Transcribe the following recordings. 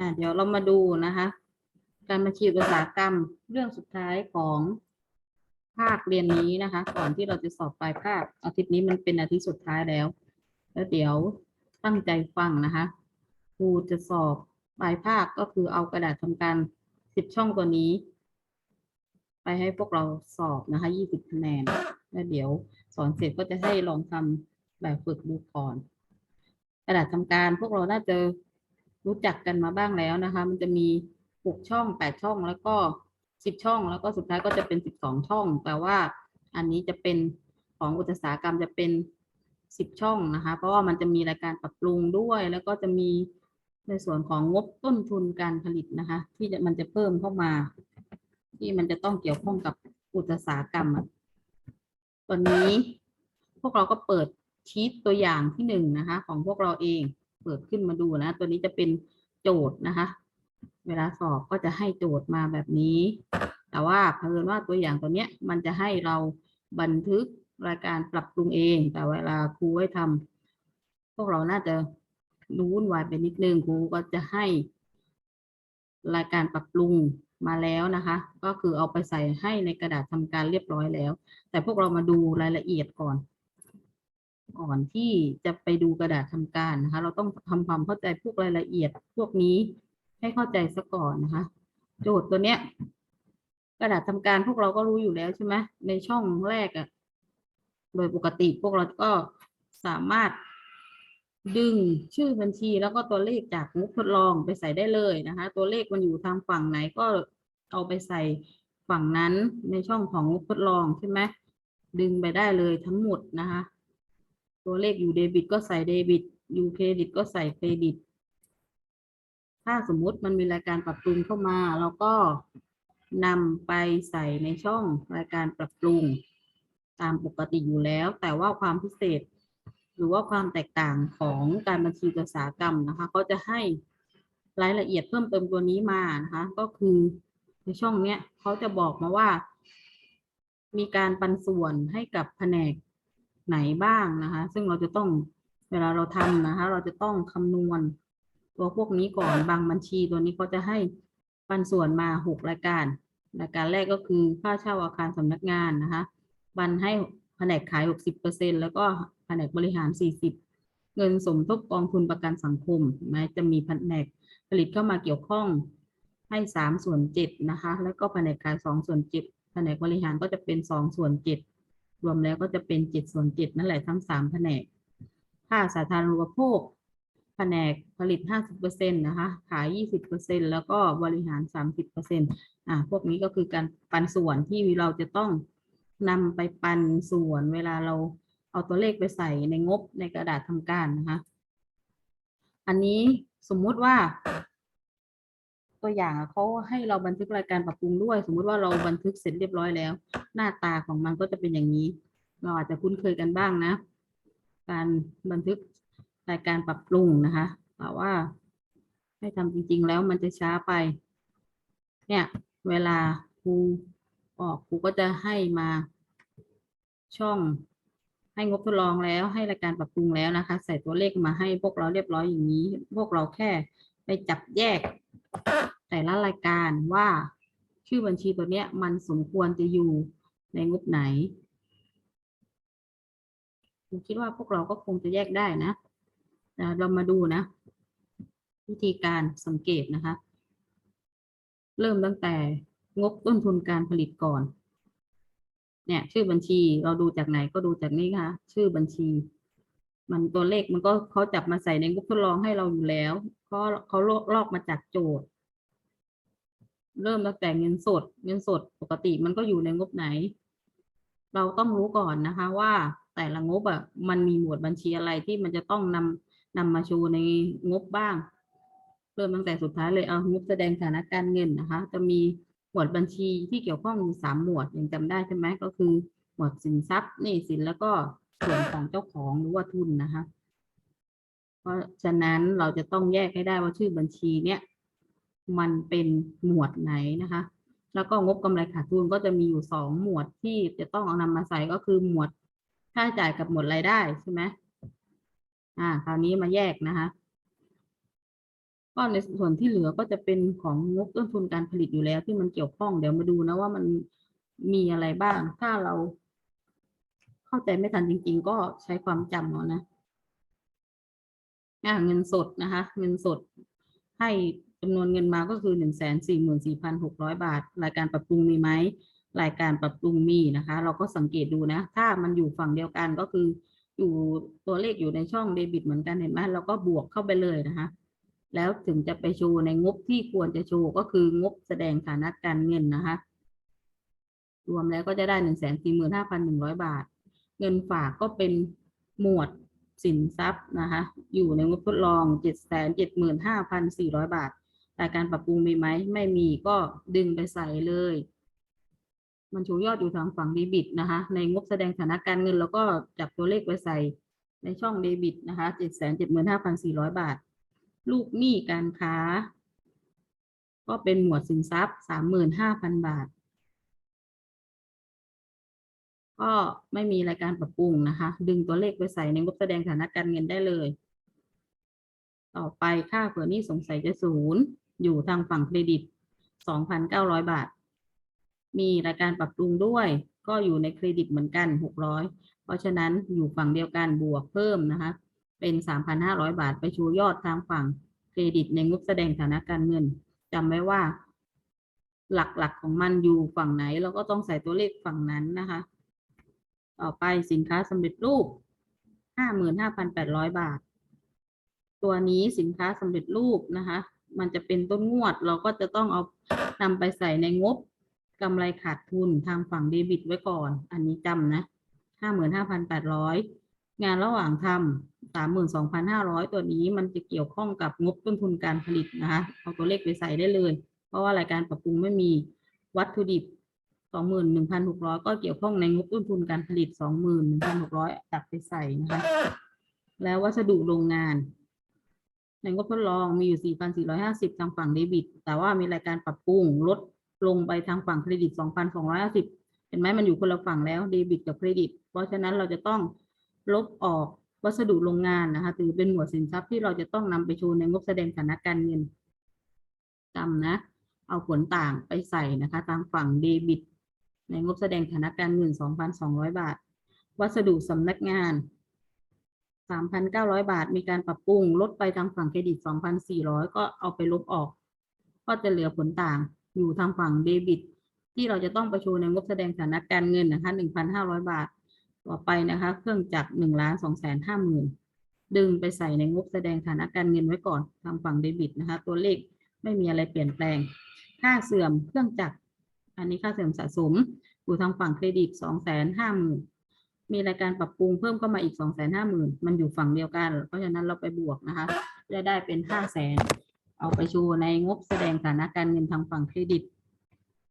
อ่าเดี๋ยวเรามาดูนะคะ การบัญชีอุตสาหกรรมเรื่องสุดท้ายของภาคเรียนนี้นะคะ ก่อนที่เราจะสอบปลายภาคอาทิตย์นี้มันเป็นอาทิตย์สุดท้ายแล้ว แล้วเดี๋ยวตั้งใจฟังนะคะครูจะสอบปลายภาคก็คือเอากระดาษทำการสิบช่องตัวนี้ ไปให้พวกเราสอบนะคะยี่สิบคะแนนแล้วเดี๋ยวสอนเสร็จก็จะให้ลองทำแบบฝึกดูก่อน กระดาษทำการพวกเราน่าจะ รู้จักกันมาบ้างแล้วนะคะ มันจะมีหกช่องแปดช่องแล้วก็สิบช่อง แล้วก็สุดท้ายก็จะเป็นสิบสองช่องแต่ว่า อันนี้จะเป็นของอุตสาหกรรมจะเป็นสิบช่องนะคะ เพราะว่ามันจะมีรายการปรับปรุงด้วย แล้วก็จะมีในส่วนของงบต้นทุนการผลิตนะคะ ที่จะมันจะเพิ่มเข้ามา ที่มันจะต้องเกี่ยวข้องกับอุตสาหกรรมอะตอนนี้พวกเราก็เปิดชีตตัวอย่างที่หนึ่งนะคะ ของพวกเราเอง เปิดขึ้นมาดูนะ ตัวนี้จะเป็นโจทย์นะคะ เวลาสอบก็จะให้โจทย์มาแบบนี้ แต่ว่าเพิ่นว่าตัวอย่างตัวเนี้ยมันจะให้เราบันทึกรายการปรับปรุงเอง แต่เวลาครูให้ทำพวกเราน่าจะรู้วุ่นวายไปนิดนึงครูก็จะให้ รายการปรับปรุงมาแล้วนะคะ ก็คือเอาไปใส่ให้ในกระดาษทำการเรียบร้อยแล้ว แต่พวกเรามาดูรายละเอียดก่อน ก่อนที่จะไปดูกระดาษทำการนะคะ เราต้องทำความเข้าใจพวกรายละเอียดพวกนี้ให้เข้าใจซะก่อนนะคะ โจทย์ตัวเนี้ย กระดาษทำการพวกเราก็รู้อยู่แล้วใช่ไหมในช่องแรกอะโดยปกติพวกเราก็สามารถดึงชื่อบัญชีแล้วก็ตัวเลขจากงบทดลองไปใส่ได้เลยนะคะ ตัวเลขมันอยู่ทางฝั่งไหนก็เอาไปใส่ฝั่งนั้นในช่องของงบทดลองใช่ไหมดึงไปได้เลยทั้งหมดนะคะ ตัวเลขอยู่เดบิตก็ใส่เดบิตอยู่เครดิตก็ใส่เครดิต ถ้าสมมุติมันมีรายการปรับปรุงเข้ามา เราก็นำไปใส่ในช่องรายการปรับปรุง ตามปกติอยู่แล้ว แต่ว่าความพิเศษ หรือว่าความแตกต่างของการบัญชีอุตสาหกรรมนะคะก็จะให้รายละเอียดเพิ่มเติมตัวนี้มานะคะ ก็คือในช่องเนี้ยเขาจะบอกมาว่า มีการปันส่วนให้กับแผนก ไหนบ้างนะคะ ซึ่งเราจะต้องเวลาเราทำนะคะ เราจะต้องคำนวณตัวพวกนี้ก่อนบางบัญชีตัวนี้เขาจะให้ปันส่วนมาหกรายการรายการแรกก็คือค่าเช่าอาคารสำนักงานนะคะบันให้แผนกขายหกสิบเปอร์เซ็นแล้วก็แผนกบริหารสี่สิบเงินสมทบกองทุนประกันสังคมแม้จะมีแผนกผลิตเข้ามาเกี่ยวข้องให้สามส่วนเจ็ดนะคะ แล้วก็แผนกขายสองส่วนเจ็ดแผนกบริหารก็จะเป็นสองส่วนเจ็ด รวมแล้วก็จะเป็นเจ็ดส่วนเจ็ดนั่นแหละทั้งสามแผนกค่าสาธารณูปโภค แผนกผลิต50%นะคะ ขาย20%แล้วก็บริหาร30%อ่าพวกนี้ก็คือการปันส่วนที่เราจะต้องนำไปปันส่วนเวลาเราเอาตัวเลขไปใส่ในงบในกระดาษทำการนะคะ อันนี้สมมุติว่า ตัวอย่างเขาให้เราบันทึกรายการปรับปรุงด้วย สมมุติว่าเราบันทึกเสร็จเรียบร้อยแล้ว หน้าตาของมันก็จะเป็นอย่างนี้ เราอาจจะคุ้นเคยกันบ้างนะ การบันทึกรายการปรับปรุงนะคะแต่ว่าให้ทำจริง ๆ แล้วมันจะช้าไป เนี่ย เวลาครูออกครูก็จะให้มาช่องให้งบทดลองแล้วให้รายการปรับปรุงแล้วนะคะ ใส่ตัวเลขมาให้พวกเราเรียบร้อยอย่างนี้ พวกเราแค่ ไปจับแยก แต่ละรายการว่าชื่อบัญชีตัวเนี้ย มันสมควรจะอยู่ในงบไหนผมคิดว่าพวกเราก็คงจะแยกได้นะเรามาดูนะ วิธีการสังเกตนะคะ เริ่มตั้งแต่งบต้นทุนการผลิตก่อน เนี่ย ชื่อบัญชีเราดูจากไหนก็ดูจากนี้ค่ะ ชื่อบัญชี มันตัวเลขมันก็เขาจับมาใส่ในงบทดลองให้เราอยู่แล้ว เพราะเขาลอกมาจากโจทย์ เริ่มตั้งแต่เงินสด เงินสดปกติมันก็อยู่ในงบไหน เราต้องรู้ก่อนนะคะว่าแต่ละงบอะมันมีหมวดบัญชีอะไรที่มันจะต้องนำนำมาโชว์ในงบบ้าง เริ่มตั้งแต่สุดท้ายเลยเอางบแสดงฐานการเงินนะคะ จะมีหมวดบัญชีที่เกี่ยวข้องอยู่สามหมวดยังจำได้ใช่ไหมก็คือ หมวดสินทรัพย์นี้สินแล้วก็ส่วนของเจ้าของหรือว่าทุนนะคะ เพราะฉะนั้นเราจะต้องแยกให้ได้ว่าชื่อบัญชีเนี้ยมันเป็นหมวดไหนนะคะ แล้วก็งบกำไรขาดทุนก็จะมีอยู่สองหมวดที่จะต้องเอานำมาใส่ก็คือหมวดค่าใช้จ่ายกับหมวดรายได้ใช่ไหมอ่า คราวนี้มาแยกนะคะ ก็ในส่วนที่เหลือก็จะเป็นของงบต้นทุนการผลิตอยู่แล้วที่มันเกี่ยวข้องเดี๋ยวมาดูนะว่ามันมีอะไรบ้าง ถ้าเรา เข้าใจไม่ทันจริง ๆ ก็ใช้ความจำเอาะนะ อ่าเงินสดนะคะ เงินสดให้จำนวนเงินมาก็คือหนึ่งแสนสี่หมื่นสี่พันหกร้อยบาท รายการปรับปรุงมีไหมรายการปรับปรุงมีนะคะ เราก็สังเกตดูนะ ถ้ามันอยู่ฝั่งเดียวกันก็คืออยู่ตัวเลขอยู่ในช่องเดบิตเหมือนกันเห็นไหมเราก็บวกเข้าไปเลยนะคะ แล้วถึงจะไปโชว์ในงบที่ควรจะโชว์ก็คืองบแสดงฐานะการเงินนะคะ รวมแล้วก็จะได้หนึ่งแสนสี่หมื่นห้าพันหนึ่งร้อยบาท เงินฝากก็เป็นหมวด สินทรัพย์นะคะอยู่ในงบทดลองเจ็ดแสนเจ็ดหมื่นห้าพันสี่ร้อยบาทรายการปรับปรุงมีไหม ไม่มีก็ดึงไปใส่เลย มันชูยอดอยู่ทางฝั่งเดบิตนะคะ ในงบแสดงฐานะการเงิน แล้วก็จับตัวเลขไปใส่ในช่องเดบิตนะคะเจ็ดแสนเจ็ดหมื่นห้าพันสี่ร้อยบาท ลูกหนี้การค้า ก็เป็นหมวดสินทรัพย์สามหมื่นห้าพันบาท ก็ไม่มีรายการปรับปรุงนะคะ ดึงตัวเลขไปใส่ในงบแสดงฐานะการเงินได้เลย ต่อไปค่าเผื่อนี้สงสัยจะศูนย์อยู่ทางฝั่งเครดิตสองพันเก้าร้อยบาท มีรายการปรับปรุงด้วย ก็อยู่ในเครดิตเหมือนกันหกร้อยเพราะฉะนั้นอยู่ฝั่งเดียวกันบวกเพิ่มนะคะ เป็นสามพันห้าร้อยบาท ไปชูยอดทางฝั่งเครดิตในงบแสดงฐานะการเงินจำไว้ว่า หลักๆของมันอยู่ฝั่งไหน เราก็ต้องใส่ตัวเลขฝั่งนั้นนะคะ ต่อไปสินค้าสำเร็จรูปห้าหมื่นห้าพันแปดร้อยบาท ตัวนี้สินค้าสำเร็จรูปนะคะ มันจะเป็นต้นงวด เราก็จะต้องเอานำไปใส่ในงบกำไรขาดทุนทางฝั่งเดบิตไว้ก่อน อันนี้จำนะห้าหมื่นห้าพันแปดร้อยงานระหว่างทำสามหมื่นสองพันห้าร้อยตัวนี้มันจะเกี่ยวข้องกับงบต้นทุนการผลิตนะคะ เอาตัวเลขไปใส่ได้เลย เพราะว่ารายการปรับปรุงไม่มีวัตถุดิบ สองหมื่นหนึ่งพันหกร้อยก็เกี่ยวข้องในงบต้นทุนการผลิตสองหมื่นหนึ่งพันหกร้อยตัดไปใส่นะคะ แล้ววัสดุโรงงาน ในงบทดลองมีอยู่สี่พันสี่ร้อยห้าสิบทางฝั่งเดบิต แต่ว่ามีรายการปรับปรุงลดลงไปทางฝั่งเครดิตสองพันสองร้อยห้าสิบเห็นไหมมันอยู่คนละฝั่งแล้วเดบิตกับเครดิต เพราะฉะนั้นเราจะต้องลบออกวัสดุโรงงานนะคะถือเป็นหมวดสินทรัพย์ที่เราจะต้องนำไปโชว์ในงบแสดงฐานะการเงินจำนะ เอาผลต่างไปใส่นะคะทางฝั่งเดบิต ในงบแสดงฐานะการเงิน 2,200 บาท วัสดุสำนักงาน 3,900 บาท มีการปรับปรุงลดไปทางฝั่งเครดิต 2,400 ก็เอาไปลบออก ก็จะเหลือผลต่างอยู่ทางฝั่งเดบิต ที่เราจะต้องประชูในงบแสดงฐานะการเงินนะคะ1,500 บาท ต่อไปนะคะ เครื่องจักร1ล้าน2แสน5หมื่นดึงไปใส่ในงบแสดงฐานะการเงินไว้ก่อนทางฝั่งเดบิตนะคะ ตัวเลขไม่มีอะไรเปลี่ยนแปลง ค่าเสื่อมเครื่องจักร อันนี้ค่าเสื่อมสะสมอยู่ทางฝั่งเครดิตสองแสนห้าหมื่นมีรายการปรับปรุงเพิ่มเข้ามาอีกสองแสนห้าหมื่นมันอยู่ฝั่งเดียวกัน เพราะฉะนั้นเราไปบวกนะคะจะได้เป็นห้าแสนเอาไปชูในงบแสดงฐานะการเงินทางฝั่งเครดิต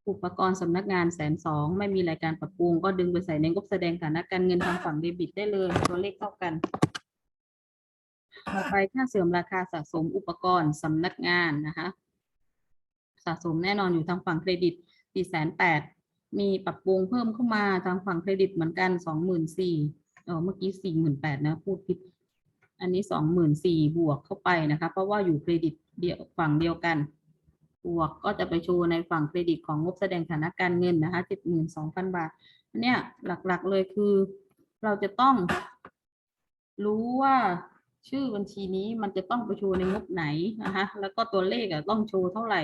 อุปกรณ์สำนักงานแสนสองไม่มีรายการปรับปรุง ก็ดึงไปใส่ในงบแสดงฐานะการเงินทางฝั่งเดบิตได้เลยตัวเลขเท่ากันต่อไปค่าเสื่อมราคาสะสมอุปกรณ์สำนักงานนะคะ สะสมแน่นอนอยู่ทางฝั่งเครดิต สี่แสนแปดมีปรับปรุงเพิ่มเข้ามาทางฝั่งเครดิตเหมือนกันสองหมื่นสี่เออเมื่อกี้สี่หมื่นแปดนะพูดผิด อันนี้สองหมื่นสี่บวกเข้าไปนะคะ เพราะว่าอยู่เครดิตเดียวฝั่งเดียวกัน บวกก็จะไปโชว์ในฝั่งเครดิตของงบแสดงฐานะการเงินนะคะเจ็ดหมื่นสองพันบาทอันเนี้ยหลักๆเลยคือ เราจะต้อง รู้ว่าชื่อบัญชีนี้มันจะต้องไปโชว์ในงบไหนนะคะแล้วก็ตัวเลขอะต้องโชว์เท่าไหร่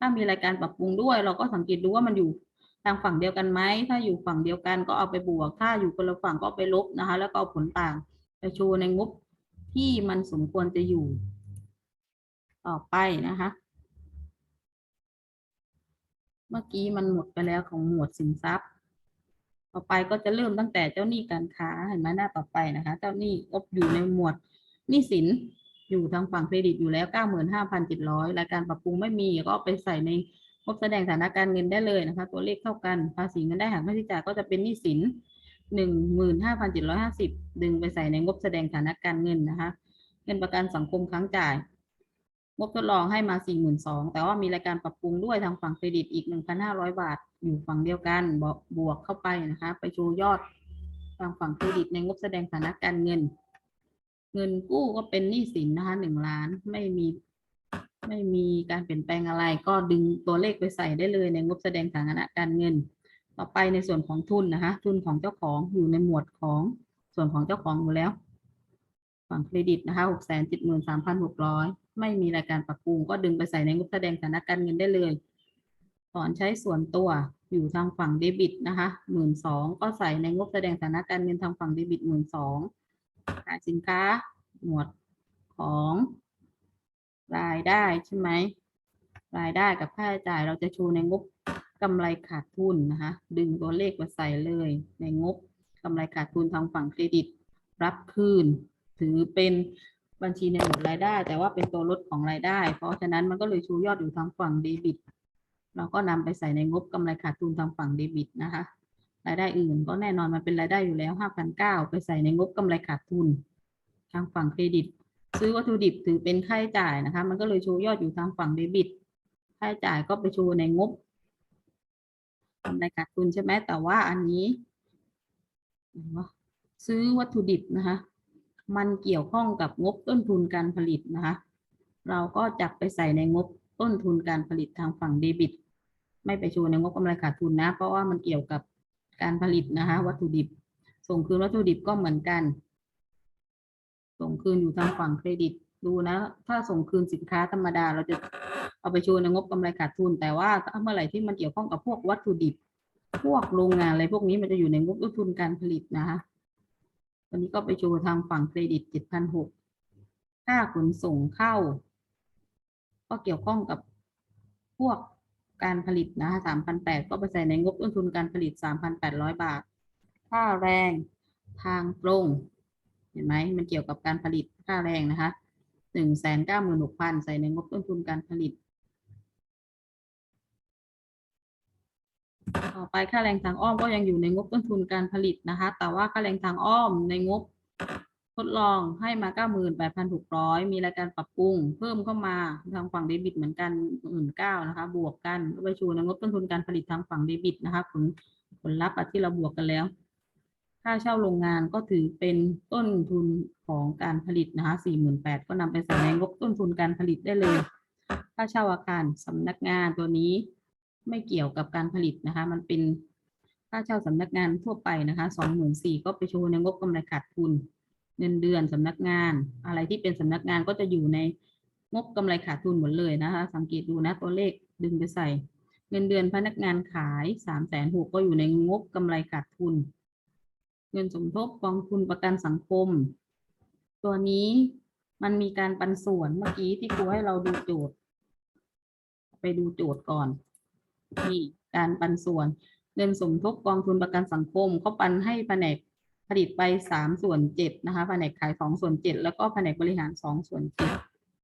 ถ้ามีรายการปรับปรุงด้วย เราก็สังเกตดูว่ามันอยู่ทางฝั่งเดียวกันไหม ถ้าอยู่ฝั่งเดียวกันก็เอาไปบวก ถ้าอยู่คนละฝั่งก็ไปลบนะคะ แล้วก็เอาผลต่างไปโชว์ในงบที่มันสมควรจะอยู่ ต่อไปนะคะ เมื่อกี้มันหมดไปแล้วของหมวดสินทรัพย์ ต่อไปก็จะเริ่มตั้งแต่เจ้าหนี้การค้าเห็นไหมหน้าต่อไปนะคะ เจ้าหนี้ก็อยู่ในหมวดหนี้สิน อยู่ทางฝั่งเครดิตอยู่แล้ว 95,700 รายการปรับปรุงไม่มีก็ไปใส่ในงบแสดงฐานการเงินได้เลยนะคะ ตัวเลขเท่ากัน ภาษีเงินได้หักค่าใช้จ่ายก็จะเป็นหนี้สิน 15,750 ดึงไปใส่ในงบแสดงฐานการเงินนะคะ เงินประกันสังคมค้างจ่ายงบทดลองให้มา 42,000 แต่ว่ามีรายการปรับปรุงด้วยทางฝั่งเครดิตอีก 1,500 บาท อยู่ฝั่งเดียวกันบวกเข้าไปนะคะ ไปโชูยอดทางฝั่งเครดิตในงบแสดงฐานการเงิน เงินกู้ก็เป็นหนี้สินนะคะหนึ่งล้านไม่มีไม่มีการเปลี่ยนแปลงอะไร ก็ดึงตัวเลขไปใส่ได้เลยในงบแสดงฐานะการเงิน ต่อไปในส่วนของทุนนะคะทุนของเจ้าของอยู่ในหมวดของส่วนของเจ้าของอยู่แล้วฝั่งเครดิตนะคะหกแสนเจ็ดหมื่นสามพันหกร้อยไม่มีรายการปรับปรุง ก็ดึงไปใส่ในงบแสดงฐานะการเงินได้เลยถอนใช้ส่วนตัวอยู่ทางฝั่งเดบิตนะคะหมื่นสองก็ใส่ในงบแสดงฐานะการเงินทางฝั่งเดบิตหมื่นสอง ขายสินค้าหมวดของรายได้ใช่ไหมรายได้กับค่าใช้จ่ายเราจะชูในงบกำไรขาดทุนนะคะดึงตัวเลขมาใส่เลยในงบกำไรขาดทุนทางฝั่งเครดิต รับคืน ถือเป็นบัญชีในหมวดรายได้ แต่ว่าเป็นตัวลดของรายได้ เพราะฉะนั้นมันก็เลยชูยอดอยู่ทางฝั่งเดบิต เราก็นำไปใส่ในงบกำไรขาดทุนทางฝั่งเดบิตนะคะ รายได้อื่น ก็แน่นอนมันเป็นรายได้อยู่แล้วห้าพันเก้าไปใส่ในงบกำไรขาดทุน ทางฝั่งเครดิต ซื้อวัตถุดิบถือเป็นค่าใช้จ่ายนะคะ มันก็เลยชูยอดอยู่ทางฝั่งเดบิต ค่าใช้จ่ายก็ไปชูในงบกำไรขาดทุนใช่ไหมแต่ว่าอันนี้ ซื้อวัตถุดิบนะคะ มันเกี่ยวข้องกับงบต้นทุนการผลิตนะคะ เราก็จับไปใส่ในงบต้นทุนการผลิตทางฝั่งเดบิต ไม่ไปชูในงบกำไรขาดทุนนะ เพราะว่ามันเกี่ยวกับ การผลิตนะคะ วัตถุดิบ ส่งคืนวัตถุดิบก็เหมือนกัน ส่งคืนอยู่ทางฝั่งเครดิตดูนะ ถ้าส่งคืนสินค้าธรรมดา เราจะเอาไปชูในงบกำไรขาดทุน แต่ว่าถ้าเมื่อไหร่ที่มันเกี่ยวข้องกับพวกวัตถุดิบ พวกโรงงานอะไรพวกนี้มันจะอยู่ในงบต้นทุนการผลิตนะคะวันนี้ก็ไปชูทางฝั่งเครดิตเจ็ดพันหกค่าขนส่งเข้า ก็เกี่ยวข้องกับพวก การผลิตนะคะสามพันแปดก็ไปใส่ในงบต้นทุนการผลิตสามพันแปดร้อยบาท ค่าแรงทางตรง เห็นไหมมันเกี่ยวกับการผลิตค่าแรงนะคะหนึ่งแสนเก้าหมื่นหกพันใส่ในงบต้นทุนการผลิต ต่อไปค่าแรงทางอ้อมก็ยังอยู่ในงบต้นทุนการผลิตนะคะ แต่ว่าค่าแรงทางอ้อมในงบ ทดลองให้มา98,600มีรายการปรับปรุง เพิ่มเข้ามาทางฝั่งเดบิตเหมือนกันหมื่นเก้านะคะ บวกกันไปชูในงบต้นทุนการผลิตทางฝั่งเดบิตนะคะผลผลลัพธ์ที่เราบวกกันแล้ว ค่าเช่าโรงงานก็ถือเป็นต้นทุนของการผลิตนะคะ48,000ก็นำไปใส่ในงบต้นทุนการผลิตได้เลย ค่าเช่าอาคารสำนักงานตัวนี้ไม่เกี่ยวกับการผลิตนะคะ มันเป็นค่าเช่าสำนักงานทั่วไปนะคะ24,000ก็ไปชูในงบกำไรขาดทุน เงินเดือนสำนักงาน อะไรที่เป็นสำนักงานก็จะอยู่ในงบกำไรขาดทุนหมดเลยนะคะ สังเกตดูนะตัวเลขดึงไปใส่ เงินเดือนพนักงานขายสามแสนหกก็อยู่ในงบกำไรขาดทุน เงินสมทบกองทุนประกันสังคม ตัวนี้มันมีการปันส่วนเมื่อกี้ที่ครูให้เราดูโจทย์ ไปดูโจทย์ก่อนนี่การปันส่วน เงินสมทบกองทุนประกันสังคมเขาปันให้แผนก ผลิตไปสามส่วนเจ็ดนะคะแผนกขายสองส่วนเจ็ดแล้วก็แผนกบริหารสองส่วนเจ็ด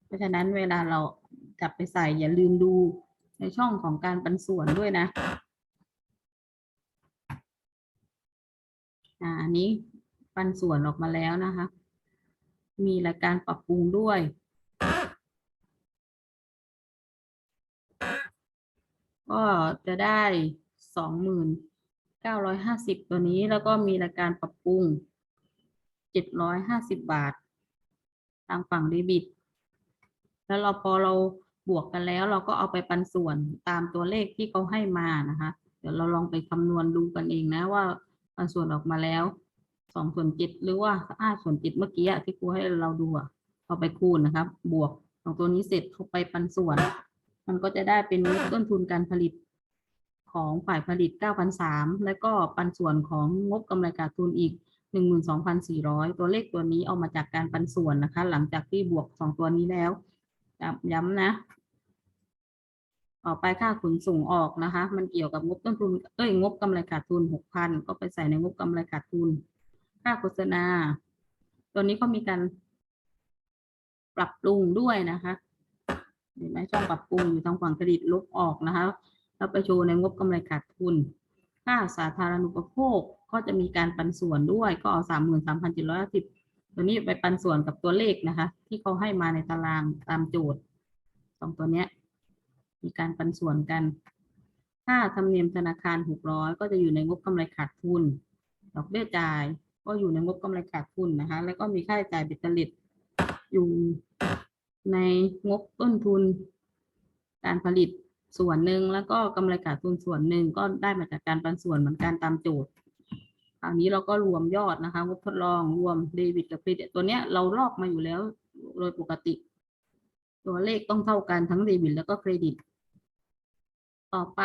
เพราะฉะนั้นเวลาเราจับไปใส่อย่าลืมดูในช่องของการปันส่วนด้วยนะอันนี้ปันส่วนออกมาแล้วนะคะ มีรายการปรับปรุงด้วยก็จะได้สองหมื่น เก้าร้อยห้าสิบตัวนี้แล้วก็มีรายการปรับปรุงเจ็ดร้อยห้าสิบบาท ทางฝั่งเดบิต แล้วเราพอเราบวกกันแล้ว เราก็เอาไปปันส่วนตามตัวเลขที่เขาให้มานะคะ เดี๋ยวเราลองไปคำนวณดูกันเองนะว่าปันส่วนออกมาแล้วสองส่วนจ็ดหรือว่าห้าส่วนจ็ดเมื่อกี้ที่ครูให้เราดูเอาไปคูณนะครับ บวกของตัวนี้เสร็จเข้าไปปันส่วน มันก็จะได้เป็นต้นทุนการผลิต ของฝ่ายผลิต 9,003แล้วก็ปันส่วนของงบกำไรขาดทุนอีก 12,400 ตัวเลขตัวนี้เอามาจากการปันส่วนนะคะ หลังจากที่บวกสองตัวนี้แล้วย้ำย้ำนะต่อไปค่าขนส่งออกนะคะ มันเกี่ยวกับงบต้นทุนเอ้ยงบกำไรขาดทุน 6,000 ก็ไปใส่ในงบกำไรขาดทุน ค่าโฆษณา ตัวนี้ก็มีการปรับปรุงด้วยนะคะเห็นไหมช่องปรับปรุงอยู่ทางฝั่งเครดิตลบออกนะคะ แล้วไปโชว์ในงบกำไรขาดทุน ค่าสาธารณูปโภคก็จะมีการปันส่วนด้วยก็เอาสามหมื่นสามพันเจ็ดร้อยสิบตัวนี้ไปปันส่วนกับตัวเลขนะคะ ที่เขาให้มาในตารางตามโจทย์สองตัวเนี้ย มีการปันส่วนกัน ค่าธรรมเนียมธนาคารหกร้อยก็จะอยู่ในงบกำไรขาดทุน ดอกเบี้ยจ่ายก็อยู่ในงบกำไรขาดทุนนะคะ แล้วก็มีค่าใช้จ่ายเบ็ดเตล็ดอยู่ในงบต้นทุน การผลิต ส่วนหนึ่งแล้วก็กำไรขาดทุนส่วนหนึ่งก็ได้มาจากการปันส่วนเหมือนกันตามโจทย์คราวนี้เราก็รวมยอดนะคะงบทดลองรวมเดบิตกับเครดิตตัวเนี้ยเราลอกมาอยู่แล้วโดยปกติ ตัวเลขต้องเท่ากันทั้งเดบิตแล้วก็เครดิต ต่อไป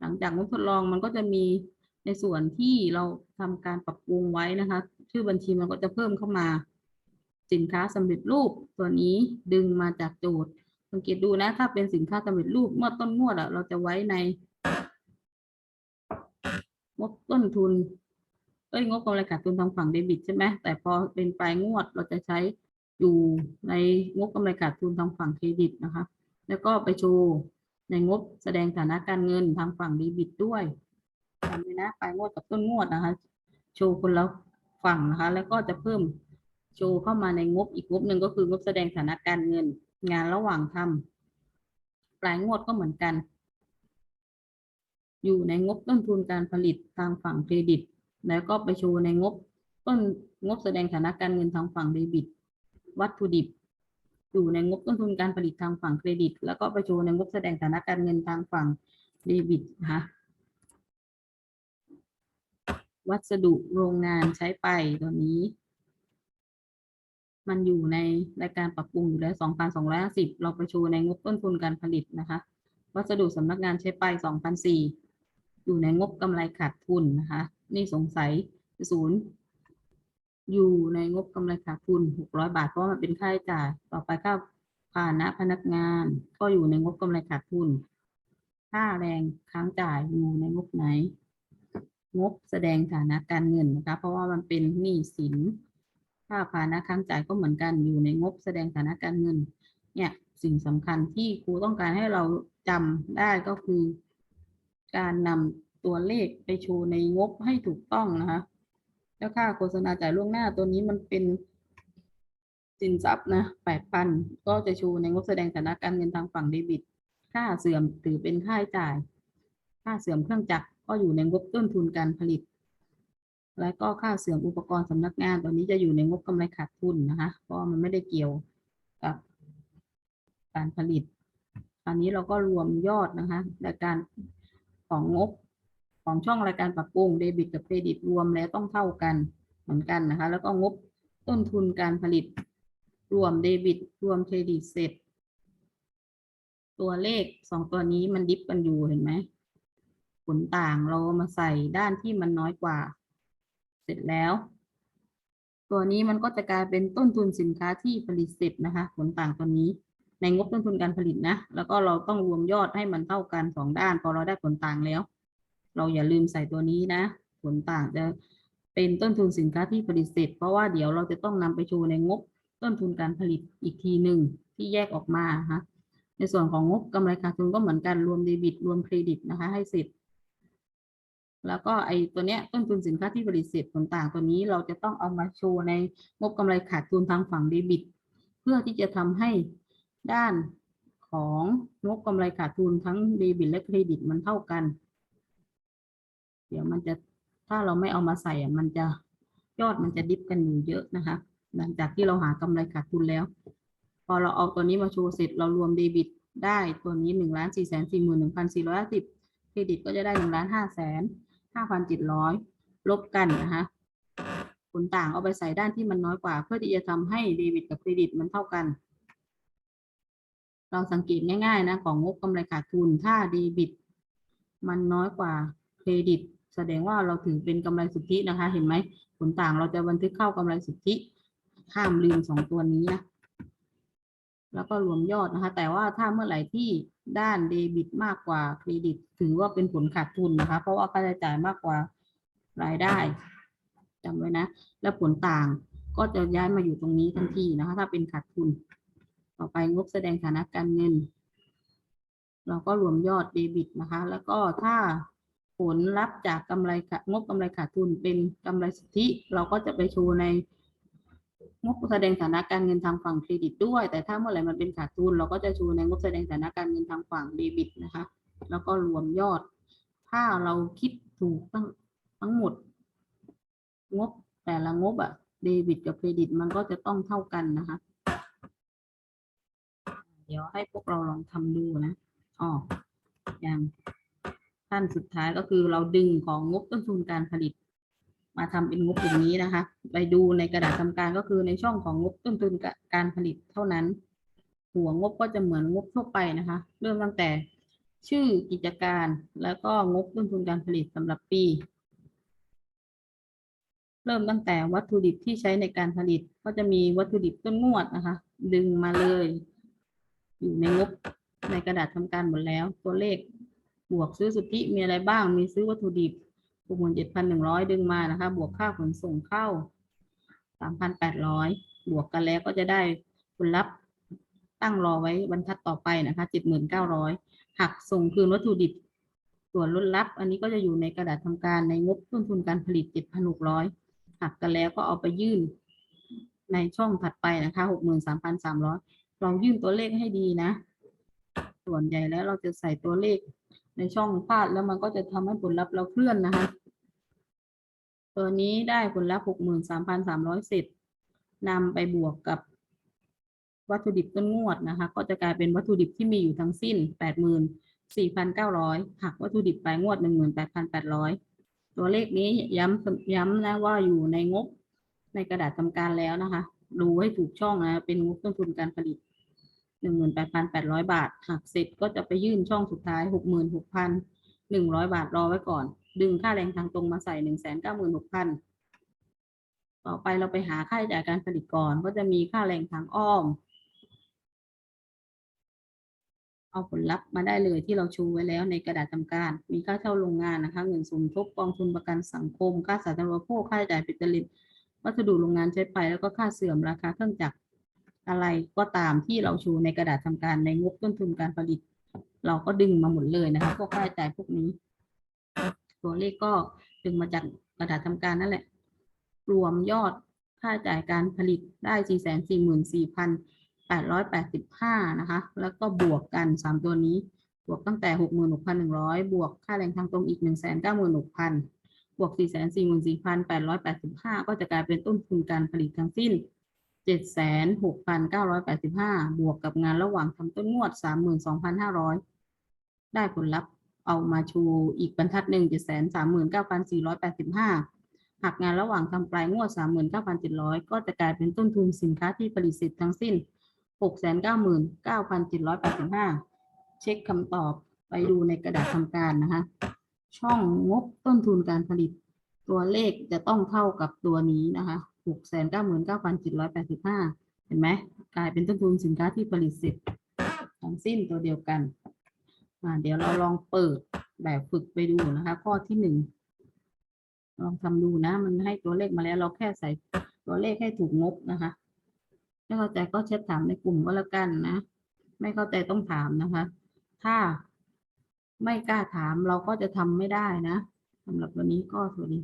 หลังจากงบทดลองมันก็จะมีในส่วนที่เราทำการปรับปรุงไว้นะคะ ชื่อบัญชีมันก็จะเพิ่มเข้ามา สินค้าสำเร็จรูปตัวนี้ดึงมาจากโจทย์ สังเกตดูนะ ถ้าเป็นสินค้าสำเร็จรูปเมื่อต้นงวดอะเราจะไว้ในงบต้นทุน เอ้ยงบกำไรขาดทุนทางฝั่งเดบิตใช่ไหมแต่พอเป็นปลายงวดเราจะใช้อยู่ในงบกำไรขาดทุนทางฝั่งเครดิตนะคะ แล้วก็ไปโชว์ในงบแสดงฐานะการเงินทางฝั่งเดบิตด้วยจำไว้นะปลายงวดกับต้นงวดนะคะ โชว์คนละฝั่งนะคะ แล้วก็จะเพิ่มโชว์เข้ามาในงบอีกงบหนึ่งก็คืองบแสดงฐานะการเงิน งานระหว่างทำปลายงวดก็เหมือนกัน อยู่ในงบต้นทุนการผลิตทางฝั่งเครดิต แล้วก็ไปโชว์ในงบต้นงบแสดงฐานะการเงินทางฝั่งเดบิต วัตถุดิบ อยู่ในงบต้นทุนการผลิตทางฝั่งเครดิต แล้วก็ไปโชว์ในงบแสดงฐานะการเงินทางฝั่งเดบิตนะคะวัสดุโรงงานใช้ไปตัวนี้ มันอยู่ในรายการปรับปรุงอยู่แล้ว 2,250 เราไปโชว์ในงบต้นทุนการผลิตนะคะ วัสดุสำนักงานใช้ไป 2,004อยู่ในงบกำไรขาดทุนนะคะ นี่สงสัยศูนย์อยู่ในงบกำไรขาดทุน 600 บาท เพราะมันเป็นค่าใช้จ่าย ต่อไปค่าพานะพนักงาน ก็อยู่ในงบกำไรขาดทุน ค่าแรงค้างจ่ายอยู่ในงบไหน งบแสดงฐานะการเงินนะคะ เพราะว่ามันเป็นหนี้สิน ค่าพาหนะค้างจ่ายก็เหมือนกันอยู่ในงบแสดงฐานะการเงิน เนี่ยสิ่งสำคัญที่ครูต้องการให้เราจำได้ก็คือ การนำตัวเลขไปโชว์ในงบให้ถูกต้องนะคะแล้วค่าโฆษณาจ่ายล่วงหน้าตัวนี้มันเป็นสินทรัพย์นะแปดพันก็จะโชว์ในงบแสดงฐานะการเงินทางฝั่งเดบิต ค่าเสื่อมถือเป็นค่าใช้จ่าย ค่าเสื่อมเครื่องจักรก็อยู่ในงบต้นทุนการผลิต และก็ค่าเสื่อมอุปกรณ์สำนักงานตัวนี้จะอยู่ในงบกำไรขาดทุนนะคะ เพราะมันไม่ได้เกี่ยวกับการผลิตอันนี้เราก็รวมยอดนะคะรายการของงบของช่องรายการปรับปรุงเดบิตกับเครดิตรวมแล้วต้องเท่ากันเหมือนกันนะคะ แล้วก็งบต้นทุนการผลิตรวมเดบิต รวมเครดิตเสร็จ ตัวเลขสองตัวนี้มันดิฟกันอยู่เห็นไหมผลต่างเรามาใส่ด้านที่มันน้อยกว่า เสร็จแล้ว ตัวนี้มันก็จะกลายเป็นต้นทุนสินค้าที่ผลิตเสร็จนะคะ ผลต่างตัวนี้ในงบต้นทุนการผลิตนะ แล้วก็เราต้องรวมยอดให้มันเท่ากันสองด้าน พอเราได้ผลต่างแล้ว เราอย่าลืมใส่ตัวนี้นะ ผลต่างจะเป็นต้นทุนสินค้าที่ผลิตเสร็จ เพราะว่าเดี๋ยวเราจะต้องนำไปโชว์ในงบต้นทุนการผลิตอีกทีหนึ่งที่แยกออกมานะคะในส่วนของงบกำไรขาดทุนก็เหมือนกันรวมเดบิตรวมเครดิตนะคะ ให้เสร็จ แล้วก็ไอ้ตัวเนี้ยต้นทุนสินค้าที่ผลิตเสร็จผลต่างตัวนี้เราจะต้องเอามาโชว์ในงบกำไรขาดทุนทางฝั่งเดบิต เพื่อที่จะทำให้ด้านของงบกำไรขาดทุนทั้งเดบิตและเครดิตมันเท่ากัน เดี๋ยวมันจะถ้าเราไม่เอามาใส่อะมันจะยอดมันจะดิฟกันอยู่เยอะนะคะ หลังจากที่เราหากำไรขาดทุนแล้ว พอเราเอาตัวนี้มาโชว์เสร็จเรารวมเดบิตได้ตัวนี้หนึ่งล้านสี่แสนสี่หมื่นหนึ่งพันสี่ร้อยสิบเครดิตก็จะได้หนึ่งล้านห้าแสน ห้าพันเจ็ดร้อยลบกันนะคะผลต่างเอาไปใส่ด้านที่มันน้อยกว่า เพื่อที่จะทำให้เดบิตกับเครดิตมันเท่ากัน เราสังเกตง่าย ๆ นะ ของงบกำไรขาดทุนถ้าเดบิต มันน้อยกว่าเครดิต แสดงว่าเราถือเป็นกำไรสุทธินะคะ เห็นไหมผลต่างเราจะบันทึกเข้ากำไรสุทธิห้ามลืมสองตัวนี้นะ แล้วก็รวมยอดนะคะ แต่ว่าถ้าเมื่อไหร่ที่ด้านเดบิตมากกว่าเครดิต ถือว่าเป็นผลขาดทุนนะคะ เพราะว่าค่าใช้จ่ายมากกว่ารายได้จำไว้นะ และผลต่างก็จะย้ายมาอยู่ตรงนี้ทันทีนะคะ ถ้าเป็นขาดทุน ต่อไปงบแสดงฐานะการเงิน เราก็รวมยอดเดบิตนะคะ แล้วก็ถ้าผลลัพธ์จากกำไรงบกำไรขาดทุนเป็นกำไรสุทธิ เราก็จะไปโชว์ใน งบแสดงฐานะการเงินทางฝั่งเครดิตด้วย แต่ถ้าเมื่อไหร่มันเป็นขาดทุน เราก็จะชว์ในงบแสดงฐานะการเงินทางฝั่งเดบิตนะคะ แล้วก็รวมยอด ถ้าเราคิดถูกทั้งทั้งหมด งบแต่ละงบอะเดบิตกับเครดิตมันก็จะต้องเท่ากันนะคะ เดี๋ยวให้พวกเราลองทำดูนะอ๋ออย่างขั้นสุดท้ายก็คือเราดึงของงบต้นทุนการผลิต มาทำเป็นงบอย่างนี้นะคะ ไปดูในกระดาษทำการก็คือในช่องของงบต้นทุนการผลิตเท่านั้น หัวงบก็จะเหมือนงบทั่วไปนะคะ เริ่มตั้งแต่ชื่อกิจการแล้วก็งบต้นทุนการผลิตสำหรับปี เริ่มตั้งแต่วัตถุดิบที่ใช้ในการผลิต ก็จะมีวัตถุดิบต้นงวดนะคะ ดึงมาเลย อยู่ในงบในกระดาษทำการหมดแล้ว ตัวเลขบวกซื้อสุทธิมีอะไรบ้าง มีซื้อวัตถุดิบ หกหมื่นเจ็ดพันหนึ่งร้อยดึงมานะคะ บวกค่าขนส่งเข้าสามพันแปดร้อยบวกกันแล้วก็จะได้ผลลัพธ์ตั้งรอไว้บรรทัดต่อไปนะคะเจ็ดหมื่นเก้าร้อยหักส่งคืนวัตถุดิบ ส่วนลดลับ อันนี้ก็จะอยู่ในกระดาษทำการในงบต้นทุนการผลิตเจ็ดพันหกร้อยหักกันแล้วก็เอาไปยื่นในช่องถัดไปนะคะหกหมื่นสามพันสามร้อยเรายื่นตัวเลขให้ดีนะ ส่วนใหญ่แล้วเราจะใส่ตัวเลข ในช่องพลาดแล้วมันก็จะทำให้ผลลัพธ์เราเคลื่อนนะคะ ตัวนี้ได้ผลลัพธ์หกหมื่นสามพันสามร้อยเสร็จนำไปบวกกับวัตถุดิบต้นงวดนะคะ ก็จะกลายเป็นวัตถุดิบที่มีอยู่ทั้งสิ้นแปดหมื่นสี่พันเก้าร้อยหักวัตถุดิบไปงวดหนึ่งหมื่นแปดพันแปดร้อยตัวเลขนี้ย้ำย้ำนะว่าอยู่ในงบในกระดาษทำการแล้วนะคะ ดูให้ถูกช่องนะ เป็นงบต้นทุนการผลิต หนึ่งหมื่นแปดพันแปดร้อยบาทหักเสร็จก็จะไปยื่นช่องสุดท้ายหกหมื่นหกพันหนึ่งร้อยบาทรอไว้ก่อน ดึงค่าแรงทางตรงมาใส่หนึ่งแสนเก้าหมื่นหกพันต่อไปเราไปหาค่าใช้จ่ายการผลิตก่อนก็จะมีค่าแรงทางอ้อม เอาผลลัพธ์มาได้เลยที่เราชูไว้แล้วในกระดาษทำการ มีค่าเช่าโรงงานนะคะ เงินสมทบกองทุนประกันสังคม ค่าสาธารณูปโภคค่าใช้จ่ายปิดลิตวัสดุโรงงานใช้ไปแล้วก็ค่าเสื่อมราคาเครื่องจักร อะไรก็ตามที่เราชูในกระดาษทำการในงบต้นทุนการผลิต เราก็ดึงมาหมดเลยนะคะพวกค่าใช้จ่ายพวกนี้ ตัวเลขก็ดึงมาจากกระดาษทำการนั่นแหละ รวมยอดค่าใช้จ่ายการผลิตได้ 444,885 นะคะ แล้วก็บวกกัน 3 ตัวนี้ บวกตั้งแต่ 66,100 บวกค่าแรงทางตรงอีก 196,000 บวก 444,885 ก็จะกลายเป็นต้นทุนการผลิตทั้งสิ้น 76,985บวกกับงานระหว่างทำต้นงวด32,500ได้ผลลัพธ์เอามาชูอีกบรรทัดหนึ่ง739,485หักงานระหว่างทำปลายงวด39,700ก็จะกลายเป็นต้นทุนสินค้าที่ผลิตเสร็จทั้งสิ้น699,785เช็คคำตอบไปดูในกระดาษทำการนะคะ ช่องงบต้นทุนการผลิตตัวเลขจะต้องเท่ากับตัวนี้นะคะ 699,785เห็นไหมกลายเป็นต้นทุนสินค้าที่ผลิตเสร็จทั้งสิ้นตัวเดียวกันเดี๋ยวเราลองเปิดแบบฝึกไปดูนะคะ ข้อที่หนึ่งลองทำดูนะ มันให้ตัวเลขมาแล้ว เราแค่ใส่ตัวเลขให้ถูกงบนะคะไม่เข้าใจก็เช็ดถามในกลุ่มก็แล้วกันนะ ไม่เข้าใจต้องถามนะคะ ถ้าไม่กล้าถามเราก็จะทำไม่ได้นะสำหรับวันนี้ก็สวัสดี